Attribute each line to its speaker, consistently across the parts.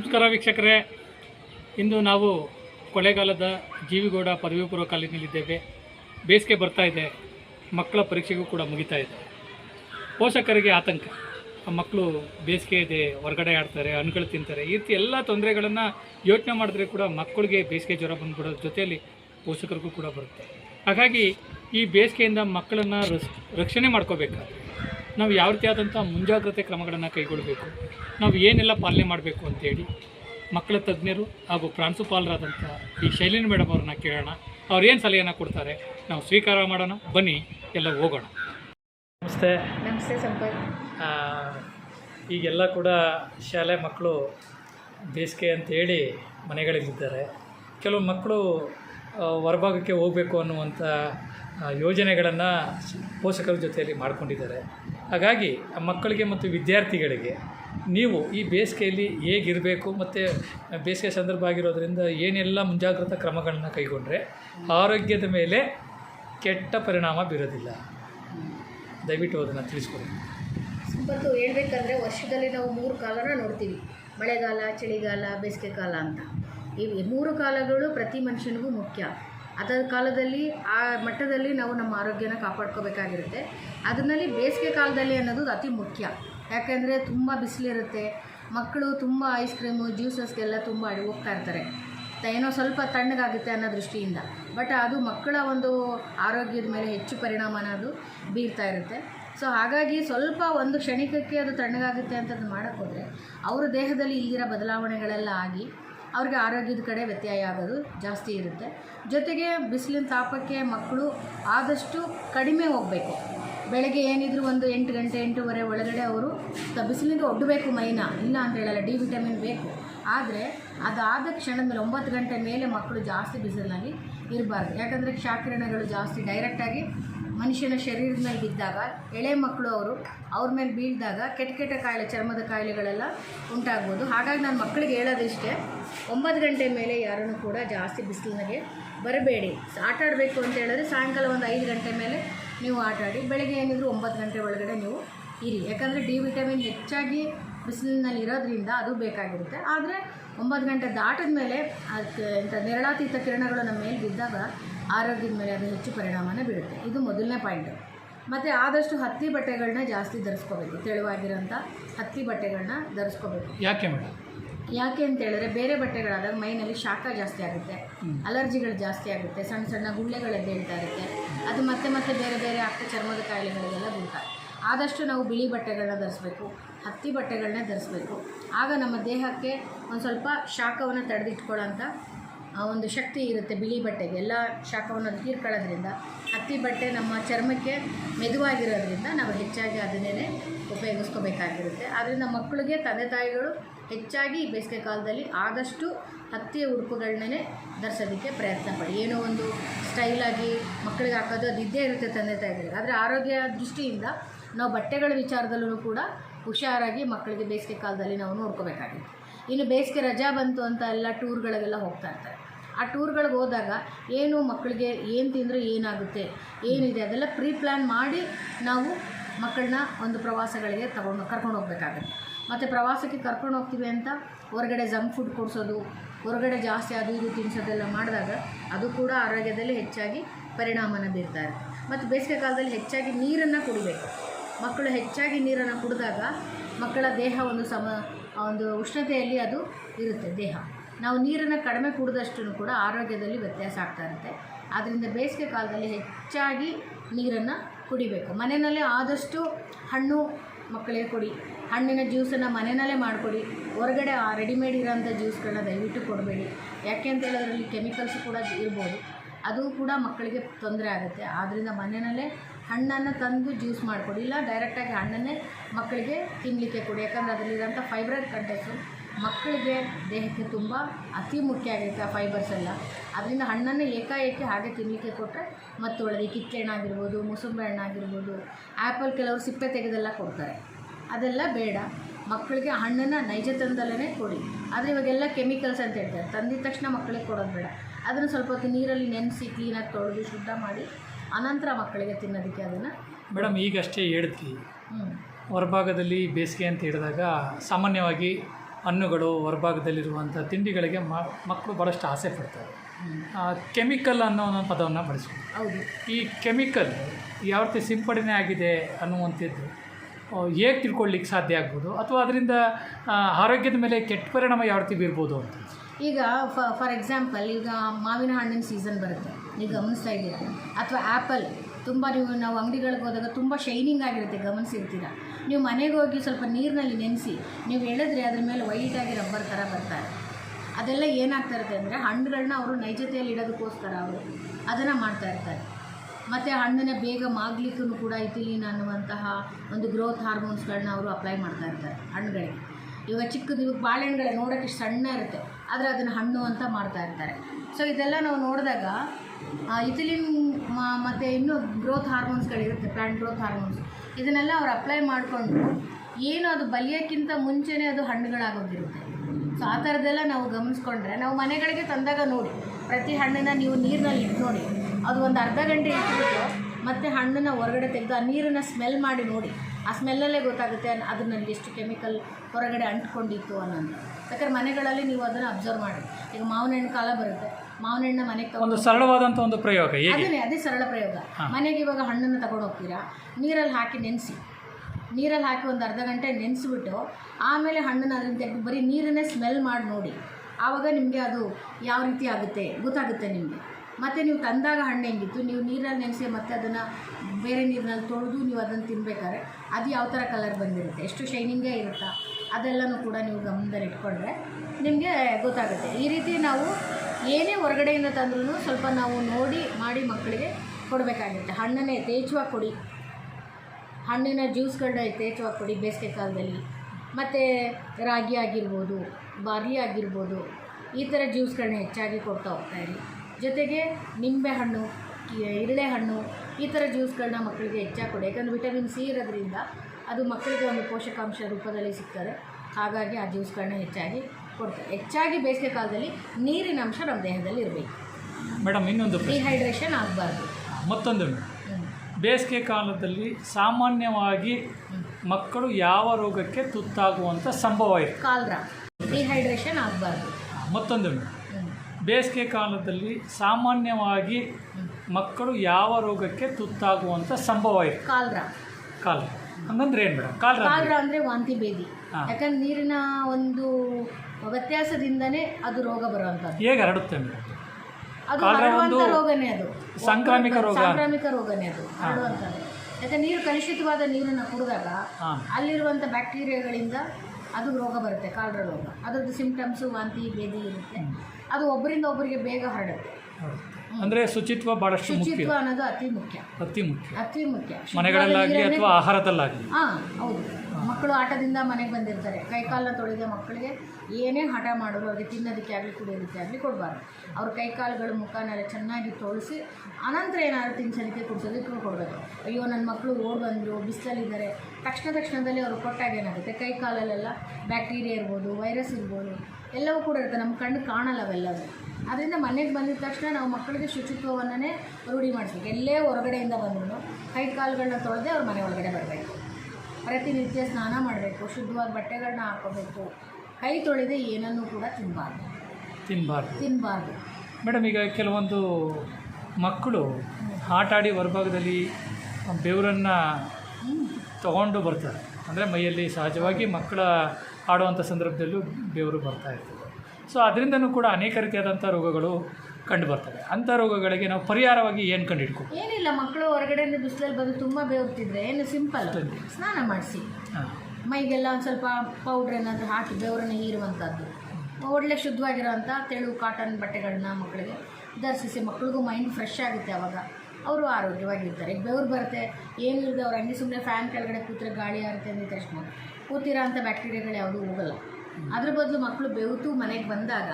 Speaker 1: ನಮಸ್ಕಾರ ವೀಕ್ಷಕರೇ. ಇಂದು ನಾವು ಕೊಳೆಗಾಲದ ಜೀವಿಗೌಡ ಪದವಿ ಪೂರ್ವ ಕಾಲೇಜಿನಲ್ಲಿದ್ದೇವೆ. ಬೇಸಿಗೆ ಬರ್ತಾ ಇದೆ. ಮಕ್ಕಳ ಪರೀಕ್ಷೆಗೂ ಕೂಡ ಮುಗಿತಾ ಇದೆ. ಪೋಷಕರಿಗೆ ಆತಂಕ. ಆ ಮಕ್ಕಳು ಬೇಸಿಗೆ ಇದೆ ಹೊರಗಡೆ ಆಡ್ತಾರೆ, ಹಣ್ಣುಗಳು ತಿಂತಾರೆ. ಈ ರೀತಿ ಎಲ್ಲ ತೊಂದರೆಗಳನ್ನು ಯೋಚನೆ ಮಾಡಿದ್ರೆ ಕೂಡ ಮಕ್ಕಳಿಗೆ ಬೇಸಿಗೆ ಜ್ವರ ಬಂದ್ಬಿಡೋದ್ರ ಜೊತೆಯಲ್ಲಿ ಪೋಷಕರಿಗೂ ಕೂಡ ಬರುತ್ತೆ. ಹಾಗಾಗಿ ಈ ಬೇಸಿಗೆಯಿಂದ ಮಕ್ಕಳನ್ನು ರಕ್ಷಣೆ ಮಾಡ್ಕೋಬೇಕಾದ್ರೆ ನಾವು ಯಾವ ರೀತಿಯಾದಂಥ ಮುಂಜಾಗ್ರತೆ ಕ್ರಮಗಳನ್ನು ಕೈಗೊಳ್ಳಬೇಕು. ನಾವು ಏನೆಲ್ಲ ಪಾಲನೆ ಮಾಡಬೇಕು ಅಂತೇಳಿ ಮಕ್ಕಳ ತಜ್ಞರು ಹಾಗೂ ಪ್ರಾಂಶುಪಾಲರಾದಂಥ ಈ ಶೈಲಿನ ಮೇಡಮ್ ಅವ್ರನ್ನ ಕೇಳೋಣ. ಅವ್ರು ಏನು ಸಲಹೆಯನ್ನು ಕೊಡ್ತಾರೆ? ನಾವು ಸ್ವೀಕಾರ ಮಾಡೋಣ. ಬನ್ನಿ ಎಲ್ಲ ಹೋಗೋಣ. ನಮಸ್ತೆ.
Speaker 2: ನಮಸ್ತೆ ಸಂಪತ್
Speaker 1: ಈಗೆಲ್ಲ ಕೂಡ ಶಾಲೆ ಮಕ್ಕಳು ಬೇಸಿಗೆ ಅಂತೇಳಿ ಮನೆಗಳಲ್ಲಿದ್ದಾರೆ ಕೆಲವು ಮಕ್ಕಳು ಹೊರಭಾಗಕ್ಕೆ ಹೋಗಬೇಕು ಅನ್ನುವಂಥ ಯೋಜನೆಗಳನ್ನು ಪೋಷಕರ ಜೊತೆಯಲ್ಲಿ ಮಾಡ್ಕೊಂಡಿದ್ದಾರೆ. ಹಾಗಾಗಿ ಮಕ್ಕಳಿಗೆ ಮತ್ತು ವಿದ್ಯಾರ್ಥಿಗಳಿಗೆ ನೀವು ಈ ಬೇಸಿಗೆಯಲ್ಲಿ ಹೇಗಿರಬೇಕು ಮತ್ತು ಬೇಸಿಗೆ ಸಂದರ್ಭ ಆಗಿರೋದ್ರಿಂದ ಏನೆಲ್ಲ ಮುಂಜಾಗ್ರತಾ ಕ್ರಮಗಳನ್ನು ಕೈಗೊಂಡ್ರೆ ಆರೋಗ್ಯದ ಮೇಲೆ ಕೆಟ್ಟ ಪರಿಣಾಮ ಬೀರೋದಿಲ್ಲ. ದಯವಿಟ್ಟು ಅದನ್ನು ತಿಳಿಸ್ಕೊಡಿ.
Speaker 2: ಸಂಪತ್ತು ಹೇಳಬೇಕಂದ್ರೆ ವರ್ಷದಲ್ಲಿ ನಾವು ಮೂರು ಕಾಲನ ನೋಡ್ತೀವಿ. ಮಳೆಗಾಲ, ಚಳಿಗಾಲ, ಬೇಸಿಗೆ ಕಾಲ ಅಂತ. ಈ ಮೂರು ಕಾಲಗಳು ಪ್ರತಿ ಮನುಷ್ಯನಿಗೂ ಮುಖ್ಯ. ಅದರ ಕಾಲದಲ್ಲಿ ಆ ಮಟ್ಟದಲ್ಲಿ ನಾವು ನಮ್ಮ ಆರೋಗ್ಯನ ಕಾಪಾಡ್ಕೋಬೇಕಾಗಿರುತ್ತೆ. ಅದರಲ್ಲಿ ಬೇಸಿಗೆ ಕಾಲದಲ್ಲಿ ಅನ್ನೋದು ಅತಿ ಮುಖ್ಯ. ಯಾಕೆಂದರೆ ತುಂಬ ಬಿಸಿಲಿರುತ್ತೆ, ಮಕ್ಕಳು ತುಂಬ ಐಸ್ ಕ್ರೀಮು, ಜ್ಯೂಸಸ್ಗೆಲ್ಲ ತುಂಬ ಹೋಗ್ತಾ ಇರ್ತಾರೆ. ಏನೋ ಸ್ವಲ್ಪ ತಣ್ಣಗಾಗುತ್ತೆ ಅನ್ನೋ ದೃಷ್ಟಿಯಿಂದ. ಬಟ್ ಅದು ಮಕ್ಕಳ ಒಂದು ಆರೋಗ್ಯದ ಮೇಲೆ ಹೆಚ್ಚು ಪರಿಣಾಮನ ಅದು ಬೀರ್ತಾ ಇರುತ್ತೆ. ಸೊ ಹಾಗಾಗಿ ಸ್ವಲ್ಪ ಒಂದು ಕ್ಷಣಿಕಕ್ಕೆ ಅದು ತಣ್ಣಗಾಗುತ್ತೆ ಅಂತ ಮಾಡೋಕ್ಕೋದ್ರೆ ಅವರ ದೇಹದಲ್ಲಿ ಈಗಿರೋ ಬದಲಾವಣೆಗಳೆಲ್ಲ ಆಗಿ ಅವ್ರಿಗೆ ಆರೋಗ್ಯದ ಕಡೆ ವ್ಯತ್ಯಯ ಆಗೋದು ಜಾಸ್ತಿ ಇರುತ್ತೆ. ಜೊತೆಗೆ ಬಿಸಿಲಿನ ತಾಪಕ್ಕೆ ಮಕ್ಕಳು ಆದಷ್ಟು ಕಡಿಮೆ ಹೋಗಬೇಕು. ಬೆಳಗ್ಗೆ ಏನಿದ್ರು ಒಂದು ಎಂಟು ಗಂಟೆ, ಎಂಟೂವರೆ ಒಳಗಡೆ ಅವರು ತ- ಬಿಸಿಲಿಂದ ಒಡ್ಡಬೇಕು ಮೈನ. ಇಲ್ಲ ಅಂತ ಹೇಳಲ್ಲ, ಡಿ ವಿಟಮಿನ್ ಬೇಕು. ಆದರೆ ಅದಾದ ಕ್ಷಣದ ಮೇಲೆ ಒಂಬತ್ತು ಗಂಟೆ ಮೇಲೆ ಮಕ್ಕಳು ಜಾಸ್ತಿ ಬಿಸಿಲಿನಲ್ಲಿ ಇರಬಾರ್ದು. ಯಾಕಂದರೆ ಕ್ಷಾಕಿರಣಗಳು ಜಾಸ್ತಿ ಡೈರೆಕ್ಟಾಗಿ ಮನುಷ್ಯನ ಶರೀರದ ಮೇಲೆ ಬಿದ್ದಾಗ, ಎಳೆ ಮಕ್ಕಳು ಅವರು ಅವ್ರ ಮೇಲೆ ಬೀಳ್ದಾಗ ಕೆಟ್ಟ ಕೆಟ್ಟ ಕಾಯಿಲೆ, ಚರ್ಮದ ಕಾಯಿಲೆಗಳೆಲ್ಲ ಉಂಟಾಗ್ಬೋದು. ಹಾಗಾಗಿ ನಾನು ಮಕ್ಕಳಿಗೆ ಹೇಳೋದಿಷ್ಟೇ ಒಂಬತ್ತು ಗಂಟೆ ಮೇಲೆ ಯಾರನ್ನು ಕೂಡ ಜಾಸ್ತಿ ಬಿಸಿಲಿನಾಗೆ ಬರಬೇಡಿ. ಆಟ ಆಡಬೇಕು ಅಂತ ಹೇಳಿದ್ರೆ ಸಾಯಂಕಾಲ ಒಂದು ಐದು ಗಂಟೆ ಮೇಲೆ ನೀವು ಆಟ ಆಡಿ, ಬೆಳಗ್ಗೆ ಏನಿದ್ರು ಒಂಬತ್ತು ಗಂಟೆ ಒಳಗಡೆ ನೀವು ಇರಿ. ಯಾಕಂದರೆ ಡಿ ವಿಟಮಿನ್ ಹೆಚ್ಚಾಗಿ ಬಿಸಿಲಿನಲ್ಲಿ ಇರೋದ್ರಿಂದ ಅದು ಬೇಕಾಗಿರುತ್ತೆ. ಆದರೆ ಒಂಬತ್ತು ಗಂಟೆ ದಾಟಿದ ಮೇಲೆ ಅದಕ್ಕೆ ಇಂಥ ನೆರಳಾತೀತ ಕಿರಣಗಳು ನಮ್ಮ ಮೇಲೆ ಬಿದ್ದಾಗ ಆರೋಗ್ಯದ ಮೇಲೆ ಅದು ಹೆಚ್ಚು ಪರಿಣಾಮನೇ ಬೀಳುತ್ತೆ ಇದು ಮೊದಲನೇ ಪಾಯಿಂಟು. ಮತ್ತು ಆದಷ್ಟು ಹತ್ತಿ ಬಟ್ಟೆಗಳನ್ನ ಜಾಸ್ತಿ ಧರಿಸ್ಕೋಬೇಕು. ತೆಳುವಾಗಿರೋಂಥ ಹತ್ತಿ ಬಟ್ಟೆಗಳನ್ನ ಧರಿಸ್ಕೋಬೇಕು.
Speaker 1: ಯಾಕೆ ಮೇಡಮ್?
Speaker 2: ಯಾಕೆ ಅಂತ ಹೇಳಿದ್ರೆ ಬೇರೆ ಬಟ್ಟೆಗಳಾದಾಗ ಮೈನಲ್ಲಿ ಶಾಖ ಜಾಸ್ತಿ ಆಗುತ್ತೆ. ಅಲರ್ಜಿಗಳು ಜಾಸ್ತಿ ಆಗುತ್ತೆ. ಸಣ್ಣ ಸಣ್ಣ ಗುಳ್ಳೆಗಳು ಬೀಳ್ತಾ ಇರುತ್ತೆ. ಅದು ಮತ್ತೆ ಮತ್ತೆ ಬೇರೆ ಬೇರೆ ಆಗ್ತಾ ಚರ್ಮದ ಕಾಯಿಲೆಗಳಿಗೆಲ್ಲ ಬೀಳ್ತಾರೆ ಆದಷ್ಟು ನಾವು ಬಿಳಿ ಬಟ್ಟೆಗಳನ್ನ ಧರಿಸ್ಬೇಕು, ಹತ್ತಿ ಬಟ್ಟೆಗಳನ್ನ ಧರಿಸ್ಬೇಕು. ಆಗ ನಮ್ಮ ದೇಹಕ್ಕೆ ಒಂದು ಸ್ವಲ್ಪ ಶಾಖವನ್ನು ತಡೆದಿಟ್ಕೊಳ್ಳೋಂಥ ಒಂದು ಶಕ್ತಿ ಇರುತ್ತೆ ಬಿಳಿ ಬಟ್ಟೆಗೆ. ಎಲ್ಲ ಶಾಖವನ್ನು ತೀರ್ಕೊಳ್ಳೋದ್ರಿಂದ ಹತ್ತಿ ಬಟ್ಟೆ ನಮ್ಮ ಚರ್ಮಕ್ಕೆ ಮೆದುವಾಗಿರೋದ್ರಿಂದ ನಾವು ಹೆಚ್ಚಾಗಿ ಅದನ್ನೇ ಉಪಯೋಗಿಸ್ಕೋಬೇಕಾಗಿರುತ್ತೆ. ಆದ್ದರಿಂದ ಮಕ್ಕಳಿಗೆ, ತಂದೆ ತಾಯಿಗಳು ಹೆಚ್ಚಾಗಿ ಬೇಸಿಗೆ ಕಾಲದಲ್ಲಿ ಆದಷ್ಟು ಹತ್ತಿಯ ಉಡುಪುಗಳನ್ನೇ ಧರಿಸೋದಕ್ಕೆ ಪ್ರಯತ್ನ ಪಡಿ. ಏನೋ ಒಂದು ಸ್ಟೈಲಾಗಿ ಮಕ್ಕಳಿಗೆ ಹಾಕೋದು ಅದು ಇದ್ದೇ ಇರುತ್ತೆ ತಂದೆ ತಾಯಿಗಳಿಗೆ. ಆದರೆ ಆರೋಗ್ಯ ದೃಷ್ಟಿಯಿಂದ ನಾವು ಬಟ್ಟೆಗಳ ವಿಚಾರದಲ್ಲೂ ಕೂಡ ಹುಷಾರಾಗಿ ಮಕ್ಕಳಿಗೆ ಬೇಸಿಗೆ ಕಾಲದಲ್ಲಿ ನಾವು ನೋಡ್ಕೋಬೇಕಾಗಿದೆ ಇನ್ನು ಬೇಸಿಗೆ ರಜಾ ಬಂತು ಅಂತ ಎಲ್ಲ ಟೂರ್ಗಳಿಗೆಲ್ಲ ಹೋಗ್ತಾ ಇರ್ತಾರೆ. ಆ ಟೂರ್ಗಳಿಗೆ ಹೋದಾಗ ಏನು ಮಕ್ಕಳಿಗೆ ಏನು ತಿಂದರೆ ಏನಾಗುತ್ತೆ, ಏನಿದೆ ಅದೆಲ್ಲ ಪ್ರೀ ಪ್ಲ್ಯಾನ್ ಮಾಡಿ ನಾವು ಮಕ್ಕಳನ್ನ ಒಂದು ಪ್ರವಾಸಗಳಿಗೆ ತಗೊಂಡು ಕರ್ಕೊಂಡು ಹೋಗ್ಬೇಕಾಗತ್ತೆ. ಮತ್ತು ಪ್ರವಾಸಕ್ಕೆ ಕರ್ಕೊಂಡು ಹೋಗ್ತೀವಿ ಅಂತ ಹೊರಗಡೆ ಜಂಕ್ ಫುಡ್ ಕೊಡಿಸೋದು, ಹೊರಗಡೆ ಜಾಸ್ತಿ ಅದು ಇದು ತಿನ್ಸೋದೆಲ್ಲ ಮಾಡಿದಾಗ ಅದು ಕೂಡ ಆರೋಗ್ಯದಲ್ಲಿ ಹೆಚ್ಚಾಗಿ ಪರಿಣಾಮನ ಬೀರ್ತಾ ಇರುತ್ತೆ. ಮತ್ತು ಬೇಸಿಗೆ ಕಾಲದಲ್ಲಿ ಹೆಚ್ಚಾಗಿ ನೀರನ್ನು ಕುಡಿಬೇಕು. ಮಕ್ಕಳು ಹೆಚ್ಚಾಗಿ ನೀರನ್ನು ಕುಡಿದಾಗ ಮಕ್ಕಳ ದೇಹ ಒಂದು ಸಮ ಒಂದು ಉಷ್ಣತೆಯಲ್ಲಿ ಅದು ಇರುತ್ತೆ, ದೇಹ. ನಾವು ನೀರನ್ನು ಕಡಿಮೆ ಕುಡಿದಷ್ಟು ಕೂಡ ಆರೋಗ್ಯದಲ್ಲಿ ವ್ಯತ್ಯಾಸ ಆಗ್ತಾ ಇರುತ್ತೆ. ಆದ್ದರಿಂದ ಬೇಸಿಗೆ ಕಾಲದಲ್ಲಿ ಹೆಚ್ಚಾಗಿ ನೀರನ್ನು ಕುಡಿಬೇಕು. ಮನೆಯಲ್ಲೇ ಆದಷ್ಟು ಹಣ್ಣು ಮಕ್ಕಳಿಗೆ ಕೊಡಿ. ಹಣ್ಣಿನ ಜ್ಯೂಸನ್ನು ಮನೆಯಲ್ಲೇ ಮಾಡಿಕೊಡಿ. ಹೊರಗಡೆ ಆ ರೆಡಿಮೇಡ್ ಇರೋಂಥ ಜ್ಯೂಸ್ಗಳನ್ನ ದಯವಿಟ್ಟು ಕೊಡಬೇಡಿ. ಯಾಕೆ ಅಂತ ಕೆಮಿಕಲ್ಸ್ ಕೂಡ ಇರ್ಬೋದು. ಅದು ಕೂಡ ಮಕ್ಕಳಿಗೆ ತೊಂದರೆ ಆಗುತ್ತೆ. ಆದ್ದರಿಂದ ಮನೆಯಲ್ಲೇ ಹಣ್ಣನ್ನು ತಂದು ಜ್ಯೂಸ್ ಮಾಡಿಕೊಡಿ. ಇಲ್ಲ ಡೈರೆಕ್ಟಾಗಿ ಹಣ್ಣನ್ನೇ ಮಕ್ಕಳಿಗೆ ತಿನ್ನಲಿಕ್ಕೆ ಕೊಡಿ. ಯಾಕಂದರೆ ಅದರಲ್ಲಿರೋಂಥ ಫೈಬ್ರೈಡ್ ಕಂಟೆಂಟ್ಸು ಮಕ್ಕಳಿಗೆ ದೇಹಕ್ಕೆ ತುಂಬ ಅತಿ ಮುಖ್ಯ ಆಗಿರುತ್ತೆ ಆ ಫೈಬರ್ಸ್ ಎಲ್ಲ. ಅದರಿಂದ ಹಣ್ಣನ್ನು ಏಕಾಏಕಿ ಹಾಗೆ ತಿನ್ನಲಿಕ್ಕೆ ಕೊಟ್ಟರೆ ಮತ್ತು ಒಳ್ಳೆಯ ಕಿತ್ತಳೆ ಹಣ್ಣಾಗಿರ್ಬೋದು ಮುಸುಂಬೆ ಹಣ್ಣಾಗಿರ್ಬೋದು ಆ್ಯಪಲ್ ಕೆಲವರು ಸಿಪ್ಪೆ ತೆಗೆದೆಲ್ಲ ಕೊಡ್ತಾರೆ. ಅದೆಲ್ಲ ಬೇಡ. ಮಕ್ಕಳಿಗೆ ಹಣ್ಣನ್ನು ನೈಜತನದಲ್ಲೇ ಕೊಡಿ. ಆದರೆ ಇವಾಗೆಲ್ಲ ಕೆಮಿಕಲ್ಸ್ ಅಂತ ಹೇಳ್ತಾರೆ. ತಂದಿದ ತಕ್ಷಣ ಮಕ್ಕಳಿಗೆ ಕೊಡೋದು ಬೇಡ. ಅದನ್ನು ಸ್ವಲ್ಪ ಹೊತ್ತು ನೀರಲ್ಲಿ ನೆನೆಸಿ ಕ್ಲೀನಾಗಿ ತೊಳೆದು ಶುದ್ಧ ಮಾಡಿ ಅನಂತರ ಮಕ್ಕಳಿಗೆ ತಿನ್ನೋದಕ್ಕೆ ಅದನ್ನು
Speaker 1: ಮೇಡಮ್ ಈಗಷ್ಟೇ
Speaker 2: ಹೇಳ್ತೀವಿ
Speaker 1: ಹೊರಭಾಗದಲ್ಲಿ ಬೇಸಿಗೆ ಅಂತ ಹೇಳಿದಾಗ ಸಾಮಾನ್ಯವಾಗಿ ಹಣ್ಣುಗಳು ಹೊರಭಾಗದಲ್ಲಿರುವಂಥ ತಿಂಡಿಗಳಿಗೆ ಮಕ್ಕಳು ಭಾಳಷ್ಟು ಆಸೆ ಪಡ್ತಾರೆ. ಕೆಮಿಕಲ್ ಅನ್ನೋ ಒಂದು ಪದವನ್ನು ಬಳಸ್ತಾರೆ
Speaker 2: ಹೌದು.
Speaker 1: ಈ ಕೆಮಿಕಲ್ ಯಾವ ರೀತಿ ಸಿಂಪಡಣೆ ಆಗಿದೆ ಅನ್ನುವಂಥದ್ದು ಹೇಗೆ ತಿಳ್ಕೊಳ್ಳಿಕ್ಕೆ ಸಾಧ್ಯ ಆಗ್ಬೋದು? ಅಥವಾ ಅದರಿಂದ ಆರೋಗ್ಯದ ಮೇಲೆ ಕೆಟ್ಟ ಪರಿಣಾಮ ಯಾವ ರೀತಿ ಬೀರ್ಬೋದು ಅಂತ?
Speaker 2: ಈಗ ಫಾರ್ ಎಕ್ಸಾಂಪಲ್ ಈಗ ಮಾವಿನ ಹಣ್ಣಿನ ಸೀಸನ್ ಬರುತ್ತೆ. ನೀವು ಗಮನಿಸ್ತಾ ಇದ್ದೀರಾ? ಅಥವಾ ಆ್ಯಪಲ್, ತುಂಬ ನೀವು ನಾವು ಅಂಗಡಿಗಳಿಗೆ ಹೋದಾಗ ತುಂಬ ಶೈನಿಂಗ್ ಆಗಿರುತ್ತೆ, ಗಮನಿಸಿರ್ತೀರ? ನೀವು ಮನೆಗೆ ಹೋಗಿ ಸ್ವಲ್ಪ ನೀರಿನಲ್ಲಿ ನೆನೆಸಿ, ನೀವು ಹೇಳಿದ್ರೆ ಅದ್ರ ಮೇಲೆ ವೈಟಾಗಿ ರಬ್ಬರ್ ಥರ ಬರ್ತಾರೆ. ಅದೆಲ್ಲ ಏನಾಗ್ತಾ ಇರುತ್ತೆ ಅಂದರೆ ಹಣ್ಣುಗಳನ್ನ ಅವರು ನೈಜತೆಯಲ್ಲಿ ಇಡೋದಕ್ಕೋಸ್ಕರ ಅವರು ಅದನ್ನು ಮಾಡ್ತಾ ಇರ್ತಾರೆ. ಮತ್ತು ಹಣ್ಣನ್ನು ಬೇಗ ಮಾಗ್ಲಿಕ್ಕೂ ಕೂಡ ಇಥಿಲಿನ್ ಅನ್ನುವಂತಹ ಒಂದು ಗ್ರೋತ್ ಹಾರ್ಮೋನ್ಸ್ಗಳನ್ನ ಅವರು ಅಪ್ಲೈ ಮಾಡ್ತಾ ಇರ್ತಾರೆ ಹಣ್ಣುಗಳಿಗೆ. ಇವಾಗ ಚಿಕ್ಕದು ಇವಾಗ ಬಾಳೆಹಣ್ಣುಗಳ ನೋಡೋಕ್ಕೆ ಸಣ್ಣ ಇರುತ್ತೆ, ಆದರೆ ಅದನ್ನು ಹಣ್ಣು ಅಂತ ಮಾಡ್ತಾ ಇರ್ತಾರೆ. ಸೊ ಇದೆಲ್ಲ ನಾವು ನೋಡಿದಾಗ ಇಥಿಲಿನ್ ಮತ್ತು ಇನ್ನೂ ಗ್ರೋತ್ ಹಾರ್ಮೋನ್ಸ್ಗಳಿರುತ್ತೆ ಪ್ಲಾಂಟ್ ಗ್ರೋತ್ ಹಾರ್ಮೋನ್ಸ್ ಇದನ್ನೆಲ್ಲ ಅವ್ರು ಅಪ್ಲೈ ಮಾಡಿಕೊಂಡು ಏನು ಅದು ಬಲಿಯೋಕ್ಕಿಂತ ಮುಂಚೆನೇ ಅದು ಹಣ್ಣುಗಳಾಗೋಗಿರುತ್ತೆ. ಸೊ ಆ ಥರದ್ದೆಲ್ಲ ನಾವು ಗಮನಿಸ್ಕೊಂಡ್ರೆ, ನಾವು ಮನೆಗಳಿಗೆ ತಂದಾಗ ನೋಡಿ, ಪ್ರತಿ ಹಣ್ಣನ್ನ ನೀವು ನೀರಿನಲ್ಲಿ ಇಟ್ಟು ನೋಡಿ, ಅದು ಒಂದು ಅರ್ಧ ಗಂಟೆ ಇಟ್ಬಿಟ್ಟು ಮತ್ತೆ ಹಣ್ಣನ್ನು ಹೊರಗಡೆ ತೆಗೆದು ಆ ನೀರನ್ನು ಸ್ಮೆಲ್ ಮಾಡಿ ನೋಡಿ, ಆ ಸ್ಮೆಲ್ಲಲ್ಲೇ ಗೊತ್ತಾಗುತ್ತೆ ಅದನ್ನಲ್ಲಿ ಎಷ್ಟು ಕೆಮಿಕಲ್ ಹೊರಗಡೆ ಅಂಟ್ಕೊಂಡಿತ್ತು ಅನ್ನೋದು. ಯಾಕಂದ್ರೆ ಮನೆಗಳಲ್ಲಿ ನೀವು ಅದನ್ನು ಅಬ್ಸರ್ವ್ ಮಾಡಿ ಈಗ ಮಾವಿನ ಹಣ್ಣು ಕಾಲ ಬರುತ್ತೆ. ಮಾವಿನ ಹಣ್ಣನ್ನ ಮನೆಗೆ
Speaker 1: ಒಂದು
Speaker 2: ತಗೊಂಡು
Speaker 1: ಸರಳವಾದಂಥ ಒಂದು ಪ್ರಯೋಗ ಅದೇ
Speaker 2: ಅದನ್ನೇ ಅದೇ ಸರಳ ಪ್ರಯೋಗ. ಮನೆಗೆ ಇವಾಗ ಹಣ್ಣನ್ನು ತಗೊಂಡು ಹೋಗ್ತೀರಾ? ನೀರಲ್ಲಿ ಹಾಕಿ ನೆನೆಸಿ. ನೀರಲ್ಲಿ ಹಾಕಿ ಒಂದು ಅರ್ಧ ಗಂಟೆ ನೆನೆಸಿಬಿಟ್ಟು ಆಮೇಲೆ ಹಣ್ಣನ್ನು ಅದನ್ನು ತೆಗೆದು ಬರೀ ನೀರನ್ನೇ ಸ್ಮೆಲ್ ಮಾಡಿ ನೋಡಿ. ಆವಾಗ ನಿಮಗೆ ಅದು ಯಾವ ರೀತಿ ಆಗುತ್ತೆ ಗೊತ್ತಾಗುತ್ತೆ ನಿಮಗೆ. ಮತ್ತು ನೀವು ತಂದಾಗ ಹಣ್ಣು ಹೆಂಗಿತ್ತು? ನೀವು ನೀರಲ್ಲಿ ನೆನೆಸಿ ಮತ್ತೆ ಅದನ್ನು ಬೇರೆ ನೀರಿನಲ್ಲಿ ತೊಳೆದು ನೀವು ಅದನ್ನು ತಿನ್ಬೇಕಾದ್ರೆ ಅದು ಯಾವ ಥರ ಕಲರ್ ಬಂದಿರುತ್ತೆ? ಎಷ್ಟು ಶೈನಿಂಗೇ ಇರುತ್ತಾ? ಅದೆಲ್ಲನೂ ಕೂಡ ನೀವು ಗಮನದಲ್ಲಿ ಇಟ್ಕೊಂಡ್ರೆ ನಿಮಗೆ ಗೊತ್ತಾಗುತ್ತೆ. ಈ ರೀತಿ ನಾವು ಏನೇ ಹೊರಗಡೆಯಿಂದ ತಂದ್ರೂ ಸ್ವಲ್ಪ ನಾವು ನೋಡಿ ಮಾಡಿ ಮಕ್ಕಳಿಗೆ ಕೊಡಬೇಕಾಗಿರುತ್ತೆ ಹಣ್ಣನ್ನೇ ಯಥೇಚ್ಛವಾಗಿ ಕೊಡಿ ಹಣ್ಣಿನ ಜ್ಯೂಸ್ಗಳನ್ನ ಯಥೇಚ್ಛವಾಗಿ ಕೊಡಿ ಬೇಸಿಗೆ ಕಾಲದಲ್ಲಿ. ಮತ್ತು ರಾಗಿ ಆಗಿರ್ಬೋದು, ಬಾರ್ಲಿ ಆಗಿರ್ಬೋದು, ಈ ಥರ ಜ್ಯೂಸ್ಗಳನ್ನ ಹೆಚ್ಚಾಗಿ ಕೊಡ್ತಾ ಹೋಗ್ತಾಯಿರಿ ಜೊತೆಗೆ ನಿಂಬೆ ಹಣ್ಣು ಇರಳೆ ಹಣ್ಣು, ಈ ಥರ ಜ್ಯೂಸ್ಗಳನ್ನ ಮಕ್ಕಳಿಗೆ ಹೆಚ್ಚಾಗಿ ಕೊಡಿ. ಯಾಕಂದರೆ ವಿಟಮಿನ್ ಸಿ ಇರೋದ್ರಿಂದ ಅದು ಮಕ್ಕಳಿಗೆ ಒಂದು ಪೋಷಕಾಂಶ ರೂಪದಲ್ಲಿ ಸಿಗ್ತದೆ. ಹಾಗಾಗಿ ಆ ಜ್ಯೂಸ್ಗಳನ್ನ ಹೆಚ್ಚಾಗಿ ಕೊಡ್ತಾರೆ ಹೆಚ್ಚಾಗಿ ಬೇಸಿಗೆ ಕಾಲದಲ್ಲಿ ನೀರಿನ ಅಂಶ ನಮ್ಮ ದೇಹದಲ್ಲಿ ಇರಬೇಕು.
Speaker 1: ಮೇಡಮ್ ಇನ್ನೊಂದು
Speaker 2: ಡಿಹೈಡ್ರೇಷನ್ ಆಗಬಾರ್ದು.
Speaker 1: ಮತ್ತೊಂದು ಬೇಸಿಗೆ ಕಾಲದಲ್ಲಿ ಸಾಮಾನ್ಯವಾಗಿ ಮಕ್ಕಳು ಯಾವ ರೋಗಕ್ಕೆ ತುತ್ತಾಗುವಂಥ ಸಂಭವ ಇದೆ?
Speaker 2: ಕಾಲ್ರ. ಡಿಹೈಡ್ರೇಷನ್ ಆಗಬಾರ್ದು.
Speaker 1: ಮತ್ತೊಂದು ಬೇಸಿಗೆ ಕಾಲದಲ್ಲಿ ಸಾಮಾನ್ಯವಾಗಿ ಮಕ್ಕಳು ಯಾವ ರೋಗಕ್ಕೆ ತುತ್ತಾಗುವಂಥ ಸಂಭವ ಇದೆ?
Speaker 2: ಕಾಲ್ರ.
Speaker 1: ಕಾಲ ಹಂಗಂದ್ರೆ ಏನು ಮೇಡಮ್? ಕಾಲ
Speaker 2: ಕಾಲ್ರ ಅಂದರೆ ವಾಂತಿ ಭೇದಿ. ಯಾಕಂದ್ರೆ ನೀರಿನ ಒಂದು ವ್ಯತ್ಯಾಸದಿಂದನೇ ಅದು ರೋಗ ಬರುವಂಥದ್ದು.
Speaker 1: ಹೇಗೆ ಹರಡುತ್ತೆ
Speaker 2: ಅದು ಹರಡುವಂಥ ರೋಗನೇ ಅದು.
Speaker 1: ಸಾಂಕ್ರಾಮಿಕ ರೋಗ.
Speaker 2: ಸಾಂಕ್ರಾಮಿಕ ರೋಗನೇ ಅದು. ಹರಡುವಂಥದ್ದು. ಯಾಕೆ ನೀರು ಕಲುಷಿತವಾದ ನೀರನ್ನು ಕುಡಿದಾಗ ಅಲ್ಲಿರುವಂಥ ಬ್ಯಾಕ್ಟೀರಿಯಾಗಳಿಂದ ಅದು ರೋಗ ಬರುತ್ತೆ ಕಾಲರ ರೋಗ. ಅದರದ್ದು ಸಿಂಪ್ಟಮ್ಸು ವಾಂತಿ ಭೇದಿ ಇರುತ್ತೆ. ಅದು ಒಬ್ಬರಿಂದ ಒಬ್ಬರಿಗೆ ಬೇಗ ಹರಡುತ್ತೆ.
Speaker 1: ಅಂದ್ರೆ ಶುಚಿತ್ವ ಬಹಳಷ್ಟು
Speaker 2: ಶುಚಿತ್ವ ಅನ್ನೋದು ಅತಿ ಮುಖ್ಯ.
Speaker 1: ಅತಿ ಮುಖ್ಯ.
Speaker 2: ಅತಿ ಮುಖ್ಯ.
Speaker 1: ಮನೆಗಳಲ್ಲಾಗಲಿ ಅಥವಾ ಆಹಾರದಲ್ಲಾಗಲಿ.
Speaker 2: ಹಾಂ ಹೌದು. ಮಕ್ಕಳು ಆಟದಿಂದ ಮನೆಗೆ ಬಂದಿರ್ತಾರೆ. ಕೈಕಾಲನ್ನ ತೊಳೆದ ಮಕ್ಕಳಿಗೆ ಏನೇ ಹಠ ಮಾಡೋರು ಅವ್ರಿಗೆ ತಿನ್ನೋದಕ್ಕೆ ಆಗಲಿ, ಕುಡಿಯೋದಕ್ಕೆ ಆಗಲಿ ಕೊಡಬಾರ್ದು. ಅವ್ರ ಕೈಕಾಲುಗಳು ಮುಖನೆಲ್ಲ ಚೆನ್ನಾಗಿ ತೊಳಸಿ, ಅನಂತರ ಏನಾದರೂ ತಿನ್ಸೋದಕ್ಕೆ ಕುಡಿಸೋದಕ್ಕೆ ಕೊಡಬೇಕು. ಅಯ್ಯೋ ನನ್ನ ಮಕ್ಕಳು ಓಡಿ ಬಂದರು, ಬಿಸಿಲಲ್ಲಿದ್ದಾರೆ. ತಕ್ಷಣ ತಕ್ಷಣದಲ್ಲಿ ಅವರು ಕೊಟ್ಟಾಗ ಏನಾಗುತ್ತೆ? ಕೈ ಕಾಲಲ್ಲೆಲ್ಲ ಬ್ಯಾಕ್ಟೀರಿಯಾ ಇರ್ಬೋದು, ವೈರಸ್ ಇರ್ಬೋದು, ಎಲ್ಲವೂ ಕೂಡ ಇರುತ್ತೆ. ನಮ್ಮ ಕಣ್ಣು ಕಾಣಲ್ಲ ಅವೆಲ್ಲವೂ. ಅದರಿಂದ ಮನೆಗೆ ಬಂದಿದ ತಕ್ಷಣ ನಾವು ಮಕ್ಕಳಿಗೆ ಶುಚಿತ್ವವನ್ನೇ ರೂಢಿ ಮಾಡಿಸ್ಬೇಕು. ಎಲ್ಲೇ ಹೊರಗಡೆಯಿಂದ ಬಂದ್ರು ಕೈ ಕಾಲುಗಳನ್ನ ತೊಳೆದೇ ಅವ್ರ ಮನೆ ಒಳಗಡೆ ಬರಬೇಕು. ಪ್ರತಿನಿತ್ಯ ಸ್ನಾನ ಮಾಡಬೇಕು ಶುದ್ಧವಾದ ಬಟ್ಟೆಗಳನ್ನ ಹಾಕೋಬೇಕು ಕೈ ತೊಳೆದು ಏನನ್ನು ಕೂಡ ತಿನ್ನಬಾರ್ದು
Speaker 1: ತಿನ್ನಬಾರ್ದು
Speaker 2: ತಿನ್ನಬಾರ್ದು
Speaker 1: ಮೇಡಮ್ ಈಗ ಕೆಲವೊಂದು ಮಕ್ಕಳು ಆಟ ಆಡಿ ಹೊರಭಾಗದಲ್ಲಿ ಬೆವರನ್ನು ತಗೊಂಡು ಬರ್ತಾರೆ. ಅಂದರೆ ಮೈಯಲ್ಲಿ ಸಹಜವಾಗಿ ಮಕ್ಕಳ ಆಡುವಂಥ ಸಂದರ್ಭದಲ್ಲೂ ಬೆವರು ಬರ್ತಾ ಇರ್ತದೆ. ಸೊ ಅದರಿಂದನೂ ಕೂಡ ಅನೇಕ ರೀತಿಯಾದಂಥ ರೋಗಗಳು ಕಂಡು ಬರ್ತವೆ ಅಂಥ ರೋಗಗಳಿಗೆ ನಾವು ಪರಿಹಾರವಾಗಿ ಏನು ಕಂಡು ಹಿಡ್ಕೊ
Speaker 2: ಏನಿಲ್ಲ ಮಕ್ಕಳು ಹೊರಗಡೆಯಿಂದ ಬಿಸಿಲಲ್ಲಿ ಬಂದು ತುಂಬ ಬೇವುತ್ತಿದ್ರೆ ಏನು ಸಿಂಪಲ್ ಸ್ನಾನ ಮಾಡಿಸಿ. ಮೈಗೆಲ್ಲ ಒಂದು ಸ್ವಲ್ಪ ಪೌಡ್ರ್ ಏನಾದರೂ ಹಾಕಿ ಬೆವರನ್ನು ಹೀರುವಂಥದ್ದು ಒಳ್ಳೆ ಶುದ್ಧವಾಗಿರೋವಂಥ ತೆಳು ಕಾಟನ್ ಬಟ್ಟೆಗಳನ್ನ ಮಕ್ಕಳಿಗೆ ಧರಿಸಿ ಮಕ್ಕಳಿಗೂ ಮೈಂಡ್ ಫ್ರೆಶ್ ಆಗುತ್ತೆ ಅವಾಗ. ಅವರು ಆರೋಗ್ಯವಾಗಿರ್ತಾರೆ. ಈಗ ಬೆವರು ಬರುತ್ತೆ ಏನಿಲ್ಲದೆ ಅವ್ರು ಹಂಗೆ ಸುಮ್ಮನೆ ಫ್ಯಾನ್ ಕೆಳಗಡೆ ಕೂತ್ರೆ ಗಾಳಿ ಆರುತ್ತೆ ಅಂತ ತಕ್ಷಣ ಕೂತಿರೋ ಅಂಥ ಬ್ಯಾಕ್ಟೀರಿಯಾಗಳು ಯಾವುದೂ ಹೋಗಲ್ಲ. ಅದ್ರ ಬದಲು ಮಕ್ಕಳು ಬೆವತು ಮನೆಗೆ ಬಂದಾಗ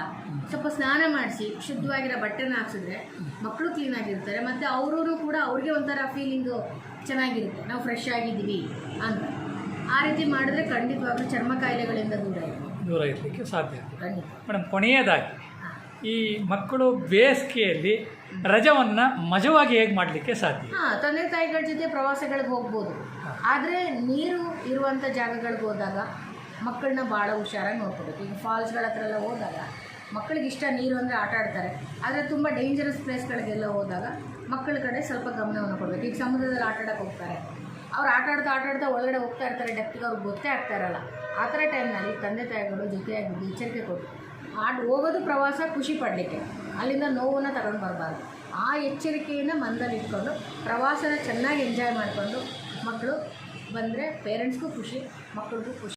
Speaker 2: ಸ್ವಲ್ಪ ಸ್ನಾನ ಮಾಡಿಸಿ ಶುದ್ಧವಾಗಿರೋ ಬಟ್ಟೆನ ಹಾಕ್ಸಿದ್ರೆ ಮಕ್ಕಳು ಕ್ಲೀನಾಗಿರ್ತಾರೆ ಮತ್ತು ಅವರೂ ಕೂಡ ಅವ್ರಿಗೆ ಒಂಥರ ಫೀಲಿಂಗು ಚೆನ್ನಾಗಿರುತ್ತೆ. ನಾವು ಫ್ರೆಶ್ ಆಗಿದ್ದೀವಿ ಅಂತ. ಆ ರೀತಿ ಮಾಡಿದ್ರೆ ಖಂಡಿತವಾಗ್ಲೂ ಚರ್ಮ ಕಾಯಿಲೆಗಳಿಂದ ದೂರ
Speaker 1: ದೂರ ಇರಲಿಕ್ಕೆ ಸಾಧ್ಯ ಮೇಡಮ್ ಕೊನೆಯದಾಗಿ ಈ ಮಕ್ಕಳು ಬೇಸಿಗೆಯಲ್ಲಿ ರಜವನ್ನು ಮಜವಾಗಿ ಹೇಗೆ ಮಾಡಲಿಕ್ಕೆ ಸಾಧ್ಯ?
Speaker 2: ಹಾಂ ತಂದೆ ತಾಯಿಗಳ ಜೊತೆ ಪ್ರವಾಸಗಳಿಗೆ ಹೋಗ್ಬೋದು. ಆದರೆ ನೀರು ಇರುವಂಥ ಜಾಗಗಳಿಗೆ ಹೋದಾಗ ಮಕ್ಕಳನ್ನ ಭಾಳ ಹುಷಾರಾಗಿ ನೋಡ್ಕೋಬೇಕು. ಈಗ ಫಾಲ್ಸ್ಗಳ ಹತ್ರ ಎಲ್ಲ ಹೋದಾಗ ಮಕ್ಕಳಿಗೆ ಇಷ್ಟ ನೀರು ಅಂದರೆ ಆಟ ಆಡ್ತಾರೆ. ಆದರೆ ತುಂಬ ಡೇಂಜರಸ್ ಪ್ಲೇಸ್ಗಳಿಗೆಲ್ಲ ಹೋದಾಗ ಮಕ್ಕಳ ಕಡೆ ಸ್ವಲ್ಪ ಗಮನವನ್ನು ಕೊಡಬೇಕು. ಈಗ ಸಮುದ್ರದಲ್ಲಿ ಆಟ ಆಡೋಕೆ ಹೋಗ್ತಾರೆ. ಅವ್ರು ಆಟ ಆಡ್ತಾ ಆಟ ಆಡ್ತಾ ಒಳಗಡೆ ಹೋಗ್ತಾ ಇರ್ತಾರೆ. ಡೆಪ್ತಿಗೆ ಅವ್ರಿಗೆ ಗೊತ್ತೇ ಆಗ್ತಾ ಇರಲ್ಲ. ಆ ಥರ ಟೈಮ್ನಲ್ಲಿ ತಂದೆ ತಾಯಿಗಳು ಜೊತೆಯಾಗಿ ಎಚ್ಚರಿಕೆ ಕೊಟ್ಟು ಆಡ್, ಹೋಗೋದು ಪ್ರವಾಸ ಖುಷಿ ಪಡಲಿಕ್ಕೆ. ಅಲ್ಲಿಂದ ನೋವನ್ನು ತಗೊಂಡು ಬರಬಾರ್ದು. ಆ ಎಚ್ಚರಿಕೆಯನ್ನು ಮನದಲ್ಲಿ ಇಟ್ಕೊಂಡು ಪ್ರವಾಸನ ಚೆನ್ನಾಗಿ ಎಂಜಾಯ್ ಮಾಡಿಕೊಂಡು ಮಕ್ಕಳು ಬಂದರೆ ಪೇರೆಂಟ್ಸ್ಗೂ ಖುಷಿ, ಮಕ್ಕಳಿಗೂ ಖುಷಿ.